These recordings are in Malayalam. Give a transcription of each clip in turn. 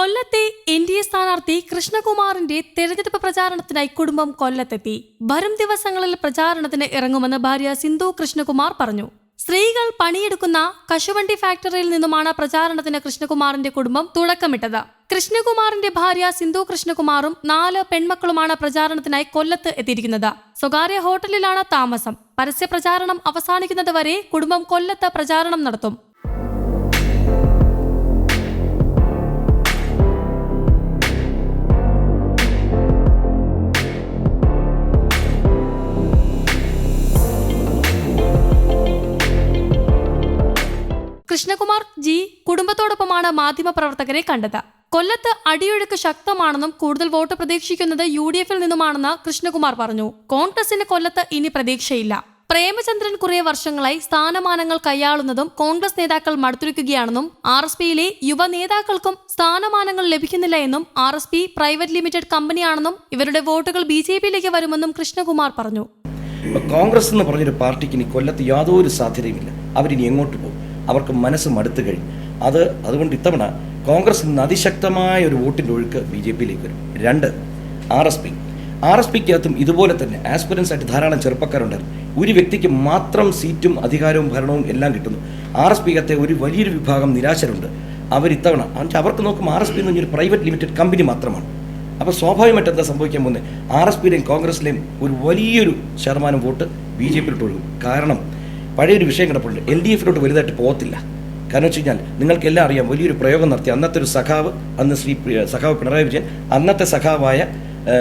കൊല്ലത്തെ എൻ ഡി എ സ്ഥാനാർത്ഥി കൃഷ്ണകുമാറിന്റെ തെരഞ്ഞെടുപ്പ് പ്രചാരണത്തിനായി കുടുംബം കൊല്ലത്തെത്തി. വരും ദിവസങ്ങളിൽ പ്രചാരണത്തിന് ഇറങ്ങുമെന്ന് ഭാര്യ സിന്ധു കൃഷ്ണകുമാർ പറഞ്ഞു. സ്ത്രീകൾ പണിയെടുക്കുന്ന കശുവണ്ടി ഫാക്ടറിയിൽ നിന്നുമാണ് പ്രചാരണത്തിന് കൃഷ്ണകുമാറിന്റെ കുടുംബം തുടക്കമിട്ടത്. കൃഷ്ണകുമാറിന്റെ ഭാര്യ സിന്ധു കൃഷ്ണകുമാറും നാല് പെൺമക്കളുമാണ് പ്രചാരണത്തിനായി കൊല്ലത്ത് എത്തിയിരിക്കുന്നത്. സ്വകാര്യ ഹോട്ടലിലാണ് താമസം. പരസ്യ പ്രചാരണം അവസാനിക്കുന്നതുവരെ കുടുംബം കൊല്ലത്ത് പ്രചാരണം നടത്തും. കൃഷ്ണകുമാർ ജി കുടുംബത്തോടൊപ്പമാണ് മാധ്യമപ്രവർത്തകരെ കണ്ടത്. കൊല്ലത്ത് അടിയൊഴുക്ക് ശക്തമാണെന്നും കൂടുതൽ വോട്ട് പ്രതീക്ഷിക്കുന്നത് യു ഡി എഫിൽ നിന്നുമാണെന്ന് കൃഷ്ണകുമാർ പറഞ്ഞു. കോൺഗ്രസിന് കൊല്ലത്ത് ഇനി പ്രതീക്ഷയില്ല. പ്രേമചന്ദ്രൻ കുറെ വർഷങ്ങളായി സ്ഥാനമാനങ്ങൾ കൈയാളുന്നതും കോൺഗ്രസ് നേതാക്കൾ മടുത്തിരിക്കുകയാണെന്നും ആർ എസ് പിയിലെ യുവ നേതാക്കൾക്കും സ്ഥാനമാനങ്ങൾ ലഭിക്കുന്നില്ല എന്നും R S P private limited കമ്പനിയാണെന്നും ഇവരുടെ വോട്ടുകൾ ബി ജെ പിയിലേക്ക് വരുമെന്നും കൃഷ്ണകുമാർ പറഞ്ഞു. കോൺഗ്രസ് എന്ന് പറഞ്ഞൊരു പാർട്ടിക്ക് ഇനി കൊല്ലത്ത് യാതൊരു സാധ്യതയുമില്ല. അവരിനി എങ്ങോട്ട് പോകും? അവർക്ക് മനസ്സ് മടുത്തു കഴിഞ്ഞു. അത് അതുകൊണ്ട് ഇത്തവണ കോൺഗ്രസ് നിന്ന് അതിശക്തമായ ഒരു വോട്ടിന്റെ ഒഴുക്ക് ബി ജെ പിയിലേക്ക് വരും. രണ്ട് R S P. R S പിക്കകത്തും ഇതുപോലെ തന്നെ ആസ്പിറൻസ് ആയിട്ട് ധാരാളം ചെറുപ്പക്കാരുണ്ടായിരുന്നു. ഒരു വ്യക്തിക്ക് മാത്രം സീറ്റും അധികാരവും ഭരണവും എല്ലാം കിട്ടുന്നു. ആർ എസ് പിക്കകത്തെ ഒരു വലിയൊരു വിഭാഗം നിരാശരുണ്ട്. അവർ ഇത്തവണ അവർക്ക് നോക്കുമ്പോൾ ആർ എസ് പി എന്ന് പറഞ്ഞൊരു പ്രൈവറ്റ് ലിമിറ്റഡ് കമ്പനി മാത്രമാണ്. അപ്പോൾ സ്വാഭാവികമായിട്ട് എന്താ സംഭവിക്കാൻ പോകുന്നത്? ആർ എസ് പിയിലെയും കോൺഗ്രസിലെയും ഒരു വലിയൊരു ശതമാനം വോട്ട് ബി ജെ പിയിലോട്ട് ഒഴുകും. കാരണം പഴയൊരു വിഷയം കിടപ്പുണ്ട് എൽ ഡി എഫിലോട്ട് വലുതായിട്ട് പോകത്തില്ല. കാരണം വെച്ച് കഴിഞ്ഞാൽ നിങ്ങൾക്കെല്ലാം അറിയാം വലിയൊരു പ്രയോഗം നടത്തി അന്നത്തെ ഒരു സഖാവ് അന്ന് ശ്രീ സഖാവ് പിണറായി വിജയൻ അന്നത്തെ സഖാവായ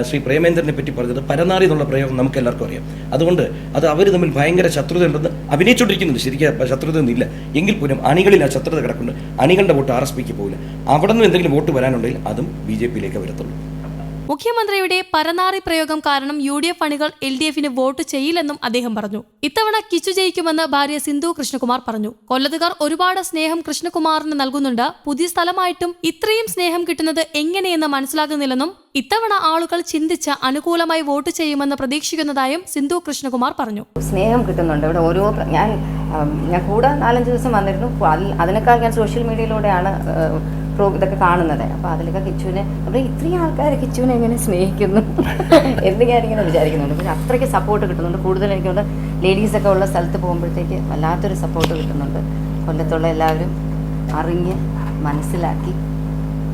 ശ്രീ പ്രേമേന്ദ്രനെ പറ്റി പറഞ്ഞത് പരനാറി എന്നുള്ള പ്രയോഗം നമുക്ക് എല്ലാവർക്കും അറിയാം. അതുകൊണ്ട് അത് അവർ തമ്മിൽ ഭയങ്കര ശത്രുത ഉണ്ടെന്ന് അഭിനയിച്ചുകൊണ്ടിരിക്കുന്നുണ്ട് ശരിക്കും ശത്രുത ഒന്നുമില്ല. എങ്കിൽ പോലും അണികളിൽ ആ ശത്രുത കിടക്കുന്നുണ്ട്. അണികളുടെ വോട്ട് ആർ എസ് പിക്ക് പോകില്ല. അവിടെ നിന്ന് എന്തെങ്കിലും വോട്ട് വരാനുണ്ടെങ്കിൽ അതും ബി ജെ പിയിലേക്ക് വരത്തുള്ളൂ. മുഖ്യമന്ത്രിയുടെ പരനാറി പ്രയോഗം കാരണം യു ഡി എഫ് അണികൾ എൽ ഡി എഫിന് വോട്ട് ചെയ്യില്ലെന്നും അദ്ദേഹം പറഞ്ഞു. ഇത്തവണ കിച്ചു ജയിക്കുമെന്ന് ഭാര്യ സിന്ധു കൃഷ്ണകുമാർ പറഞ്ഞു. കൊല്ലത്തുകാർ ഒരുപാട് സ്നേഹം കൃഷ്ണകുമാറിന് നൽകുന്നുണ്ട്. പുതിയ സ്ഥലമായിട്ടും ഇത്രയും സ്നേഹം കിട്ടുന്നത് എങ്ങനെയെന്ന് മനസ്സിലാകുന്നില്ലെന്നും ഇത്തവണ ആളുകൾ ചിന്തിച്ച് അനുകൂലമായി വോട്ട് ചെയ്യുമെന്ന് പ്രതീക്ഷിക്കുന്നതായും സിന്ധു കൃഷ്ണകുമാർ പറഞ്ഞു. സ്നേഹം കിട്ടുന്നുണ്ട്. ഇവിടെ ഓരോ ഞാൻ ഞാൻ കൂടെ നാലഞ്ച് ദിവസം വന്നിരുന്നു. അതിനേക്കാൾ ഞാൻ സോഷ്യൽ മീഡിയയിലൂടെയാണ് പ്രോ ഇതൊക്കെ കാണുന്നത്. അപ്പോൾ അതിലൊക്കെ കിച്ചുവിനെ അവിടെ ഇത്രയും ആൾക്കാർ കിച്ചുവിനെ എങ്ങനെ സ്നേഹിക്കുന്നു എന്ന് ഇങ്ങനെ വിചാരിക്കുന്നുണ്ട്. പക്ഷെ അത്രയ്ക്ക് സപ്പോർട്ട് കിട്ടുന്നുണ്ട്. കൂടുതൽ എനിക്കുണ്ട് ലേഡീസൊക്കെ ഉള്ള സ്ഥലത്ത് പോകുമ്പോഴത്തേക്ക് വല്ലാത്തൊരു സപ്പോർട്ട് കിട്ടുന്നുണ്ട്. കൊല്ലത്തുള്ള എല്ലാവരും അറിഞ്ഞ് മനസ്സിലാക്കി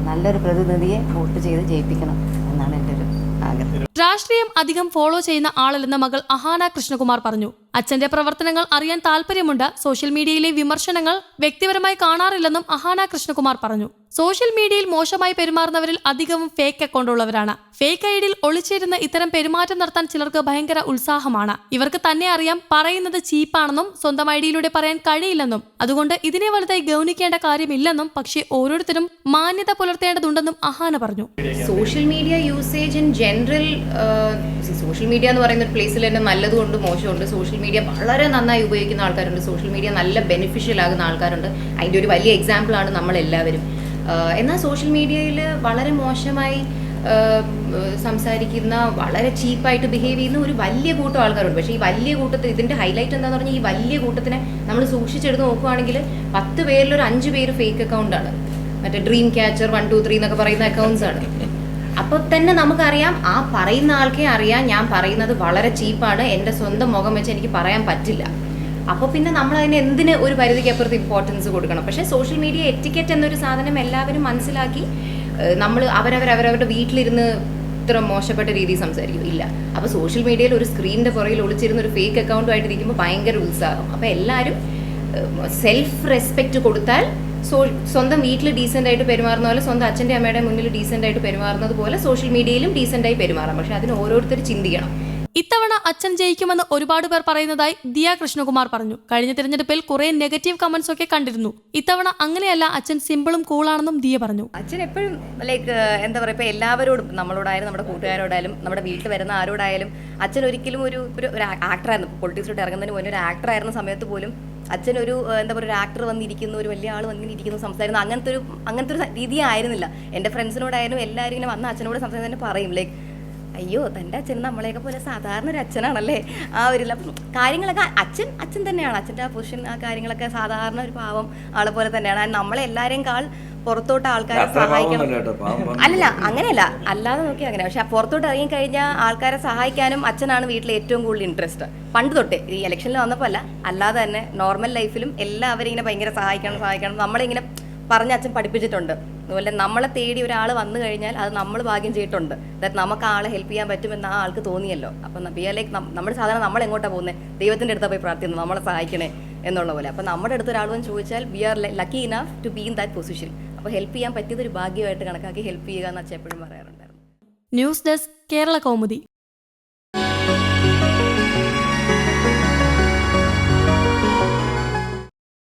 നല്ലൊരു പ്രതിനിധിയെ വോട്ട് ചെയ്ത് ജയിപ്പിക്കണം എന്നാണ് എന്റെ ഒരു ആഗ്രഹം രാഷ്ട്രീയം അധികം ഫോളോ ചെയ്യുന്ന ആളല്ലെന്ന മകൾ അഹാന കൃഷ്ണകുമാർ പറഞ്ഞു. അച്ഛന്റെ പ്രവർത്തനങ്ങൾ അറിയാൻ താല്പര്യമുണ്ട്. സോഷ്യൽ മീഡിയയിലെ വിമർശനങ്ങൾ വ്യക്തിപരമായി കാണാറില്ലെന്നും അഹാന കൃഷ്ണകുമാർ പറഞ്ഞു. സോഷ്യൽ മീഡിയയിൽ മോശമായി പെരുമാറുന്നവരിൽ അധികവും ഫേക്ക് അക്കൗണ്ട് ഉള്ളവരാണ്. ഫേക്ക് ഐഡിയിൽ ഒളിച്ചിരുന്ന് ഇത്തരം പെരുമാറ്റം നടത്താൻ ചിലർക്ക് ഭയങ്കര ഉത്സാഹമാണ്. ഇവർക്ക് തന്നെ അറിയാം പറയുന്നത് ചീപ്പാണെന്നും സ്വന്തം ഐഡിയിലൂടെ പറയാൻ കഴിയില്ലെന്നും. അതുകൊണ്ട് ഇതിനെ വലുതായി ഗൗനിക്കേണ്ട കാര്യമില്ലെന്നും പക്ഷേ ഓരോരുത്തരും മാന്യത പുലർത്തേണ്ടതുണ്ടെന്നും അഹാന പറഞ്ഞു. Social media usage in general social media എന്ന് പറയുന്ന ഒരു പ്ലേസിൽ തന്നെ നല്ലതുകൊണ്ട് മോശമുണ്ട്. സോഷ്യൽ മീഡിയ വളരെ നന്നായി ഉപയോഗിക്കുന്ന ആൾക്കാരുണ്ട്. സോഷ്യൽ മീഡിയ നല്ല ബെനിഫിഷ്യൽ ആകുന്ന ആൾക്കാരുണ്ട്. അതിന്റെ ഒരു വലിയ എക്സാമ്പിളാണ് നമ്മൾ എല്ലാവരും എന്നാൽ സോഷ്യൽ മീഡിയയിൽ വളരെ മോശമായി സംസാരിക്കുന്ന വളരെ ചീപ്പായിട്ട് ബിഹേവ് ചെയ്യുന്ന ഒരു വലിയ കൂട്ടം ആൾക്കാരുണ്ട്. പക്ഷേ ഈ വലിയ കൂട്ടത്തിൽ ഇതിന്റെ ഹൈലൈറ്റ് എന്താണെന്ന് പറഞ്ഞാൽ ഈ വലിയ കൂട്ടത്തിനെ നമ്മൾ സൂക്ഷിച്ചെടുത്ത് നോക്കുവാണെങ്കിൽ പത്ത് പേരിൽ ഒരു അഞ്ച് പേര് ഫേക്ക് അക്കൗണ്ടാണ് മറ്റേ dream catcher one two three എന്നൊക്കെ പറയുന്ന അക്കൗണ്ട്സ് ആണ്. അപ്പോൾ തന്നെ നമുക്കറിയാം ആ പറയുന്ന ആൾക്കേ അറിയാം ഞാൻ പറയുന്നത് വളരെ ചീപ്പാണ് എന്റെ സ്വന്തം മുഖം വെച്ച് എനിക്ക് പറയാൻ പറ്റില്ല. അപ്പോൾ പിന്നെ നമ്മൾ അതിന് എന്തിന് ഒരു പരിധിക്ക് അപ്പുറത്ത് ഇമ്പോർട്ടൻസ് കൊടുക്കണം? പക്ഷേ സോഷ്യൽ മീഡിയ എറ്റിക്കറ്റ് എന്നൊരു സാധനം എല്ലാവരും മനസ്സിലാക്കി നമ്മൾ അവരവരവരവരുടെ വീട്ടിലിരുന്ന് ഇത്ര മോശപ്പെട്ട രീതിയിൽ സംസാരിക്കും ഇല്ല. അപ്പോൾ സോഷ്യൽ മീഡിയയിൽ ഒരു സ്ക്രീനിന്റെ പുറകിൽ ഒളിച്ചിരുന്ന ഒരു ഫേക്ക് അക്കൗണ്ടുമായിട്ട് ഇരിക്കുമ്പോൾ ഭയങ്കര ഉത്സാഹം അപ്പോൾ എല്ലാവരും സെൽഫ് റെസ്പെക്റ്റ് കൊടുത്താൽ സോ സ്വന്തം വീട്ടിൽ ഡീസെന്റ് ആയിട്ട് പെരുമാറുന്ന പോലെ സ്വന്തം അച്ഛന്റെ അമ്മയുടെ മുന്നിൽ ഡീസെന്റ് ആയിട്ട് പെരുമാറുന്നത് പോലെ സോഷ്യൽ മീഡിയയിലും ഡീസന്റ് ആയി പെരുമാറാം. പക്ഷേ അതിന് ഓരോരുത്തർ ചിന്തിക്കണം. ഇത്തവണ അച്ഛൻ ജയിക്കുമെന്ന് ഒരുപാട് പേർ പറയുന്നതായി ദിയ കൃഷ്ണകുമാർ പറഞ്ഞു. കഴിഞ്ഞ തിരഞ്ഞെടുപ്പിൽ കുറെ നെഗറ്റീവ് കമന്റ്സ് ഒക്കെ കണ്ടിരുന്നു. ഇത്തവണ അങ്ങനെയല്ല അച്ഛൻ സിമ്പിളും കൂളാണെന്നും ദിയ പറഞ്ഞു. അച്ഛൻ എപ്പോഴും ലൈക്ക് എന്താ പറയുക ഇപ്പൊ എല്ലാവരോടും നമ്മളോടായാലും നമ്മുടെ കൂട്ടുകാരോടായാലും നമ്മുടെ വീട്ടിൽ വരുന്ന ആരോടായാലും അച്ഛൻ ഒരിക്കലും ഒരു ഒരു ആക്ടറായിരുന്നു പൊളിറ്റിക്സിലോട്ട് ഇറങ്ങുന്നതിന് മുന്നേ ഒരു ആക്ടർ ആയിരുന്ന സമയത്ത് പോലും അച്ഛൻ ഒരു എന്താ പറയുക ഒരു ആക്ടർ വന്നിരിക്കുന്നു ഒരു വലിയ ആൾ വന്നിരിക്കുന്നു സംസാരിക്കുന്നു അങ്ങനത്തെ ഒരു അങ്ങനത്തെ ഒരു രീതി ആയിരുന്നില്ല എന്റെ ഫ്രണ്ട്സിനോടായാലും എല്ലാവരും ഇങ്ങനെ വന്ന അച്ഛനോട് സംസാരിച്ച് തന്നെ പറയും. ലൈക്ക് അയ്യോ തന്റെ അച്ഛൻ നമ്മളെയൊക്കെ പോലെ സാധാരണ ഒരു അച്ഛനാണല്ലേ? ആ ഒരു കാര്യങ്ങളൊക്കെ അച്ഛൻ അച്ഛൻ തന്നെയാണ്. അച്ഛന്റെ ആ പൊസിഷൻ ആ കാര്യങ്ങളൊക്കെ സാധാരണ ഒരു പാവം ആളെ പോലെ തന്നെയാണ്. And നമ്മളെ എല്ലാവരെയും കാൾ പുറത്തോട്ട് ആൾക്കാരെ സഹായിക്കണം. അല്ലല്ല അങ്ങനെയല്ല. അല്ലാതെ നോക്കി അങ്ങനെ. പക്ഷെ പുറത്തോട്ട് ഇറങ്ങി കഴിഞ്ഞാൽ ആൾക്കാരെ സഹായിക്കാനും അച്ഛനാണ് വീട്ടിൽ ഏറ്റവും കൂടുതൽ ഇൻട്രസ്റ്റ് പണ്ട് തൊട്ടേ. ഈ ഇലക്ഷനിൽ വന്നപ്പോൾ അല്ല. അല്ലാതെ തന്നെ നോർമൽ ലൈഫിലും എല്ലാവരും ഇങ്ങനെ ഭയങ്കര സഹായിക്കണം സഹായിക്കണം. നമ്മളിങ്ങനെ പറഞ്ഞ അച്ഛൻ പഠിപ്പിച്ചിട്ടുണ്ട്. അതുപോലെ നമ്മളെ തേടി ഒരാൾ വന്നു കഴിഞ്ഞാൽ അത് നമ്മൾ ഭാഗ്യം ചെയ്തിട്ടുണ്ട്. അതായത് നമുക്ക് ആളെ ഹെൽപ്പ് ചെയ്യാൻ പറ്റുമെന്ന് ആ ആൾക്ക് തോന്നിയല്ലോ. അപ്പം ബി ലൈക്ക് നമ്മൾ സാധാരണ നമ്മൾ എങ്ങോട്ടാണ് പോകുന്നത് ദൈവത്തിന്റെ അടുത്താണ് പോയി പ്രാർത്ഥിക്കുന്നത് നമ്മളെ സഹായിക്കണേ എന്നുള്ള പോലെ. അപ്പം നമ്മുടെ അടുത്ത് ഒരാൾ ചോദിച്ചാൽ we are lucky enough to be in that position അപ്പോൾ ഹെൽപ്പ് ചെയ്യാൻ പറ്റിയത് ഒരു ഭാഗ്യമായിട്ട് കണക്കാക്കി ഹെൽപ്പ് ചെയ്യുക എന്ന് എപ്പോഴും പറയാറുണ്ടായിരുന്നു. News desk Kerala Kaumudi